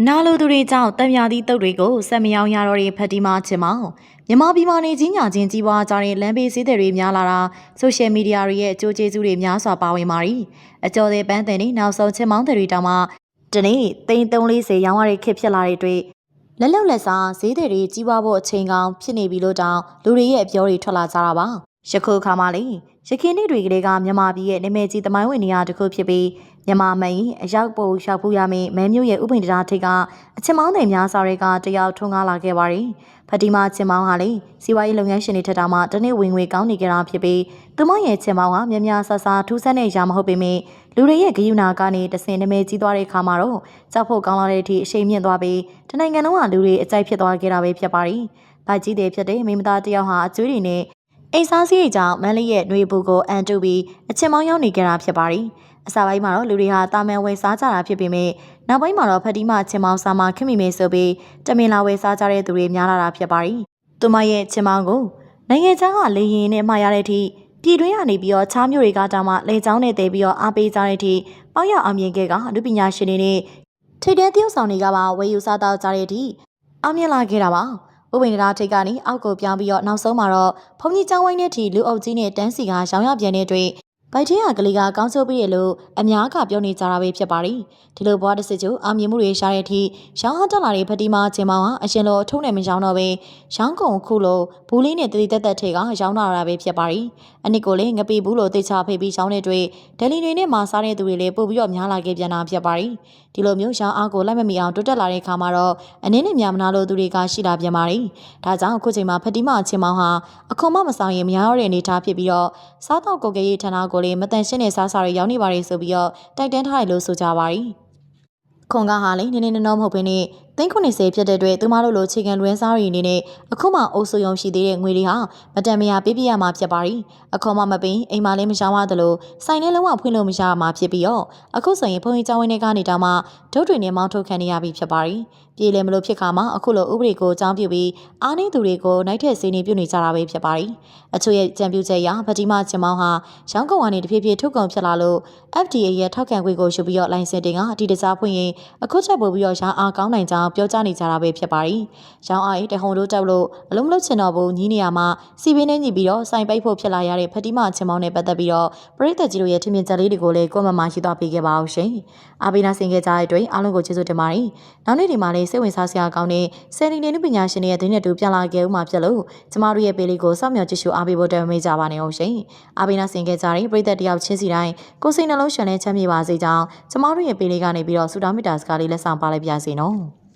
မနာလိုသူတွေကြောင့်တံမြာသီးတုတ်တွေကိုဆက်မယောင်ရတော့တဲ့ဖက်တီမာချင်မောင်မြန်မာပြည်မှာနေကြီးညာချင်းကြီးပွားကြတဲ့လမ်းဘေးစည်းတွေများလာတာဆိုရှယ်မီဒီယာတွေရဲ့အကျိုးကျေးဇူးတွေများစွာပါဝင်ပါရီအကျော်သေးပန်းတင်နေနောက်ဆုံးချင်မောင်တွေတောင်မှဒီနေ့တိန်340ရောင်းရတဲ့ခစ်ဖြစ်လာတဲ့အတွက်လက်လောက်လက်စားဈေးတွေကြီးပွားဖို့အချိန်ကောင်းဖြစ်နေပြီလို့တောင်လူတွေရဲ့အပြောတွေထွက်လာကြတာပါ ယခုအခါမှလေရခိုင်နေ့တွေကလေးကမြန်မာပြည်ရဲ့နာမည်ကြီးသမိုင်းဝင်နေရာတစ်ခုဖြစ်ပြီးမြန်မာမင်းအရောက်ပို့ရောက်ဖူးရမင်းမဲမျိုးရဲ့ဥပဒေတရားထိပ်ကအချင်မောင်းတွေများစွာတွေကတယောက်ထွန်းကားလာခဲ့ပါရီဖတီမာချင်မောင်းဟာလေစီးပွားရေးလုပ်ငန်းရှင်တွေထက်တာမှတနေ့ဝင်ငွေကောင်းနေကြတာဖြစ်ပြီးသူမရဲ့ချင်မောင်းဟာများများဆဆထူးဆန်းတဲ့ရာမဟုတ်ပေမဲ့လူတွေရဲ့ဂယုဏကနေတဆင်နမဲကြီးသွားတဲ့အခါမှာတော့ကြောက်ဖို့ကောင်းလာတဲ့အထိအရှိန်မြင့်သွားပြီးတနိုင်ငံလုံးကလူတွေအကြိုက်ဖြစ်သွားခဲ့တာပဲဖြစ်ပါရီဗိုက်ကြီးတွေဖြစ်တဲ့မိမသားတယောက်ဟာအကျွေးတွေနဲ့ အိမ်စားစည်းတွေကြောင့်မန်းလေးရဲ့နှွေပူကိုအန်တုပြီးအချင်မောင်းရောက်နေကြတာဖြစ်ပါရီအစာပိုင်းမှာတော့လူတွေဟာတာမန်ဝယ်စားကြတာဖြစ်ပေမဲ့နောက်ပိုင်းမှာတော့ဖတီမာချင်မောင်းစာမခင်မိမေဆိုပြီးတမင်လာဝယ်စားကြတဲ့သူတွေများလာတာဖြစ်ပါရီသူမရဲ့ချင်မောင်းကိုနိုင်ငံခြားကလေရင်နဲ့မှာရတဲ့အထိပြည်တွင်းကနေပြီးတော့ချားမျိုးတွေကတောင်မှလေချောင်းနဲ့တည်ပြီးတော့အားပေးကြတဲ့အထိပေါက်ရအောင်မြင်ခဲ့ကအမှုပညာရှင်တွေနဲ့ထိတဲ့တယောက်ဆောင်တွေကပါဝယ်ယူစားတော့ကြတဲ့အထိအောင်မြင်လာခဲ့တာပါ ဥပိန္ဒရာထိတ်ကနေအောက်ကိုပြောင်းပြီးတော့နောက်ဆုံးမှာတော့ဘုံကြီးကျောင်းဝိုင်းနဲ့ထီလူအုပ်ကြီးနဲ့တန်းစီကရောင်းရပြန်တဲ့အတွက် ဗိုက်ထဲကကလေးကကောင်းဆိုးပြီးရလို့အများကပြောနေကြတာပဲဖြစ်ပါရီဒီလိုဘွားတစ်စစ်ကျိုအောင်မြင်မှုတွေရှားတဲ့အထိရောင်းဟတက်လာတဲ့ဖတီမာချင်းမောင်ဟာအရှင်လိုအထုံးနဲ့မရောင်းတော့ပဲရောင်းကုန်ခုလိုဘူးလေးနဲ့တတိတက်တက်ထဲကရောင်းလာတာပဲဖြစ်ပါရီအနစ်ကိုလည်းငပိဘူးလို့တေချာဖိတ်ပြီးရောင်းတဲ့တွေ့ဒယ်လီတွေနဲ့မာစားတဲ့သူတွေလည်းပို့ပြီးတော့များလာခဲ့ပြန်တာဖြစ်ပါရီဒီလိုမျိုးရောင်းအားကိုလိုက်မမီအောင်တွတ်တက်လာတဲ့ခါမှာတော့အနည်းနဲ့များမနာလို့သူတွေကရှိလာပြန်ပါရီဒါကြောင့်အခုချိန်မှာဖတီမာချင်းမောင်ဟာအခွန်မမဆောင်ရင်မရတော့တဲ့အနေအထားဖြစ်ပြီးတော့စားတော့ကိုကရေးဌာနကိုလည်းမတန်ရှင်းတဲ့စားစာတွေရောက်နေပါလေဆိုပြီးတော့တိုက်တန်းထားတယ်လို့ဆိုကြပါရီခွန်ကဟာလေနည်းနည်းနော်မဟုတ်ဘဲနဲ့ သိန်း90ဖြစ်တဲ့အတွက်သူမတို့လိုခြေခံလွဲစားရီအနေနဲ့အခုမှအုပ်စုယုံရှိသေးတဲ့ငွေတွေဟာမတန်မရပြပြရမှာဖြစ်ပါရီအခေါ်မှမပင်အိမ်မလေးမရှောင်းရသလိုဆိုင်ထဲလုံးဝဖွင့်လို့မရမှာဖြစ်ပြီးတော့အခုဆိုရင်ဘုံကြီးကျောင်းဝင်းတွေကနေတောင်မှဒုတ်တွေနဲ့မောင်းထုတ်ခံနေရပြီဖြစ်ပါရီပြည်လည်းမလို့ဖြစ်ခါမှာအခုလိုဥပဒေကိုအကြောင်းပြုပြီးအားနည်းသူတွေကိုနိုင်ထက်စီးနေပြုနေကြတာပဲဖြစ်ပါရီအချို့ရဲ့ကြံပြူချက်အရဗတိမချင်မောင်းဟာရောင်းကုန်ကနေတဖြည်းဖြည်းထုတ်ကုန်ဖြစ်လာလို့ FDA ရဲ့ထောက်ခံခွင့်ကိုယူပြီးတော့လိုင်စင်တင်ကအတီတစားဖွင့်ရင်အခုချက်ပို့ပြီးတော့ရောင်းအားကောင်းနိုင်ကြောင်းပြောကြားနေကြတာပဲဖြစ်ပါရီ။ရောင်းအားရေးတဟုန်တို့တက်လို့အလုံးမလုံးချင်တော့ဘူးညီးနေရမှာစီပင်းနဲ့ညီပြီးတော့စိုင်ပိတ်ဖို့ဖြစ်လာရတဲ့ဖတိမချင်မောင်းနဲ့ပတ်သက်ပြီးတော့ပရိသတ်ကြီးတို့ရဲ့ထင်မြင်ချက်လေးတွေကိုလည်းကွန်မန့်မှာရှိသွားပေးခဲ့ပါအောင်ရှင်။အားပေးနာဆင်ခဲ့ကြတဲ့အတွက်အားလုံးကိုကျေးဇူးတင်ပါတယ်။နောက်နေ့ဒီမှာလည်းစိတ်ဝင်စားစရာကောင်းတဲ့ဆယ်လီနေနုပညာရှင်တွေရဲ့သတင်းနဲ့တူပြန်လာခဲ့ဦးမှာဖြစ်လို့ကျမတို့ရဲ့ပေးလေးကိုစောင့်မျှော်ကြည့်ရှုအားပေးဖို့တောင်းမေးကြပါနေအောင်ရှင်။အားပေးနာဆင်ခဲ့ကြတဲ့ပရိသတ်တယောက်ချင်းစီတိုင်းကိုယ်စိတ်နှလုံးရှင်နဲ့ချမ်းမြေပါစေကြောင်းကျမတို့ရဲ့ပေးလေးကနေပြီးတော့ဆုတောင်းမေတ္တာစကားလေးလက်ဆောင်ပါလိုက်ပါစေနော်။